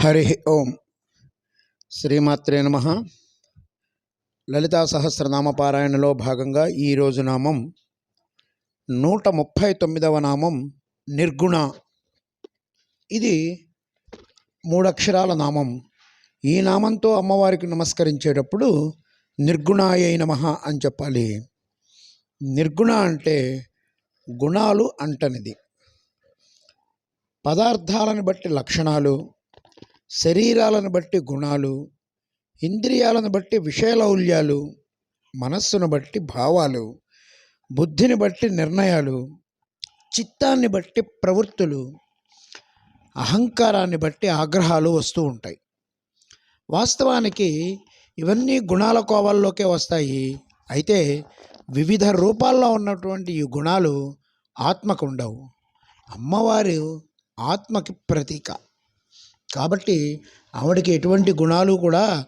హరి ఓం. శ్రీమాత్రే నమ. లలితా సహస్రనామ పారాయణలో భాగంగా ఈరోజు నామం నూట ముప్పై తొమ్మిదవ నామం నిర్గుణ. ఇది మూడక్షరాల నామం. ఈ నామంతో అమ్మవారికి నమస్కరించేటప్పుడు నిర్గుణాయ నమ అని చెప్పాలి. నిర్గుణ అంటే గుణాలు అంటనిది. పదార్థాలను బట్టి లక్షణాలు శరీరాలను బట్టి గుణాలు ఇంద్రియాలను బట్టి విషయలౌల్యాలు మనస్సును బట్టి భావాలు బుద్ధిని బట్టి నిర్ణయాలు చిత్తాన్ని బట్టి ప్రవృత్తులు అహంకారాన్ని బట్టి ఆగ్రహాలు వస్తూ ఉంటాయి. వాస్తవానికి ఇవన్నీ గుణాల కోవల్లోకే వస్తాయి. అయితే వివిధ రూపాల్లో ఉన్నటువంటి ఈ గుణాలు ఆత్మకు ఉండవు అమ్మవారు ఆత్మకి ప్రతీక. కాబట్టి ఆవిడకి ఎటువంటి గుణాలు కూడా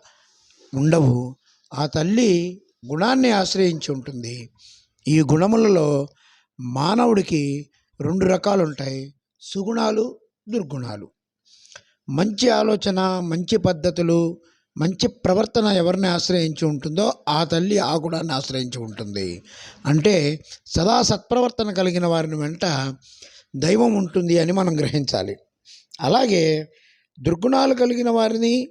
ఉండవు. ఆ తల్లి గుణాన్ని ఆశ్రయించి ఉంటుంది. ఈ గుణములలో మానవుడికి రెండు రకాలు ఉంటాయి సుగుణాలు దుర్గుణాలు. మంచి ఆలోచన మంచి పద్ధతులు మంచి ప్రవర్తన ఎవరిని ఆశ్రయించి ఉంటుందో ఆ తల్లి ఆ గుణాన్ని ఆశ్రయించి ఉంటుంది. అంటే సదా సత్ప్రవర్తన కలిగిన వారిని వెంట దైవం ఉంటుంది అని మనం గ్రహించాలి. అలాగే దుర్గుణాలు కలిగిన వారిని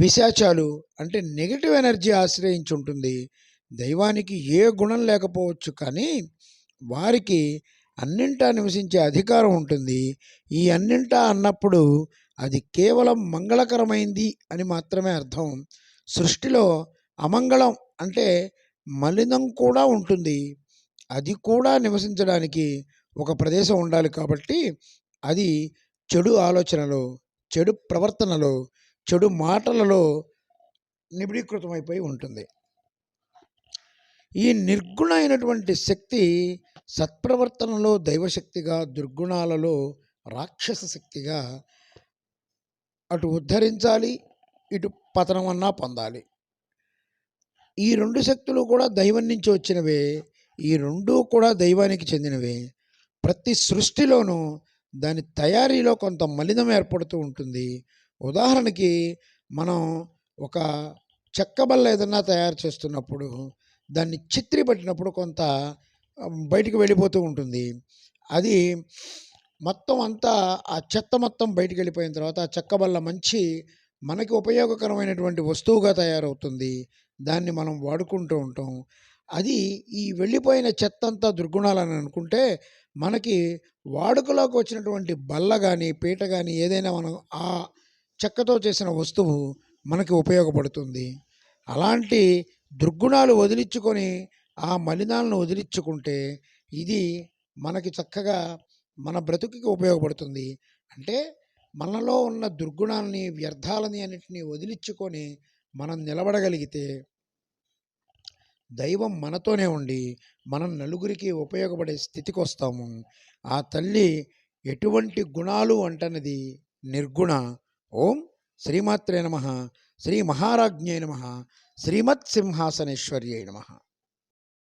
పిశాచాలు అంటే నెగిటివ్ ఎనర్జీ ఆశ్రయించి ఉంటుంది. దైవానికి ఏ గుణం లేకపోవచ్చు కానీ వారికి అన్నింటా నివసించే అధికారం ఉంటుంది. ఈ అన్నింటా అన్నప్పుడు అది కేవలం మంగళకరమైంది అని మాత్రమే అర్థం. సృష్టిలో అమంగళం అంటే మలినం కూడా ఉంటుంది. అది కూడా నివసించడానికి ఒక ప్రదేశం ఉండాలి కాబట్టి అది చెడు ఆలోచనలో చెడు ప్రవర్తనలో చెడు మాటలలో నిబిడీకృతమైపోయి ఉంటుంది. ఈ నిర్గుణ అయినటువంటి శక్తి సత్ప్రవర్తనలో దైవశక్తిగా దుర్గుణాలలో రాక్షస శక్తిగా అటు ఉద్ధరించాలి ఇటు పతనం అన్నా పొందాలి. ఈ రెండు శక్తులు కూడా దైవం నుంచి వచ్చినవే ఈ రెండు కూడా దైవానికి చెందినవే. ప్రతి సృష్టిలోనూ దాని తయారీలో కొంత మలినం ఏర్పడుతూ ఉంటుంది. ఉదాహరణకి మనం ఒక చెక్క బల్ల ఏదన్నా తయారు చేస్తున్నప్పుడు దాన్ని చిత్రి పట్టినప్పుడు కొంత బయటికి వెళ్ళిపోతూ ఉంటుంది. అది మొత్తం అంతా ఆ చెత్త మొత్తం బయటికి వెళ్ళిపోయిన తర్వాత ఆ చెక్క బల్ల మంచి మనకి ఉపయోగకరమైనటువంటి వస్తువుగా తయారవుతుంది. దాన్ని మనం వాడుకుంటూ ఉంటాం. అది ఈ వెళ్ళిపోయిన చెత్త అంతా దుర్గుణాలని అనుకుంటే మనకి వాడుకలోకి వచ్చినటువంటి బల్ల కానీ పీట కానీ ఏదైనా మనం ఆ చెక్కతో చేసిన వస్తువు మనకి ఉపయోగపడుతుంది. అలాంటి దుర్గుణాలు వదిలించుకొని ఆ మలినాలను వదిలించుకుంటే ఇది మనకి చక్కగా మన బ్రతుకుకి ఉపయోగపడుతుంది. అంటే మనలో ఉన్న దుర్గుణాలని వ్యర్థాలని అన్నిటినీ వదిలించుకొని మనం నిలబడగలిగితే దైవం మనతోనే ఉండి మనం నలుగురికి ఉపయోగపడే స్థితికి వస్తాము ఆ తల్లి ఎటువంటి గుణాలు అంటన్నది నిర్గుణ. ఓం శ్రీమాత్రే నమ. శ్రీ మహారాజ్ఞే నమ. శ్రీమత్ సింహాసనేశ్వర్యై నమ.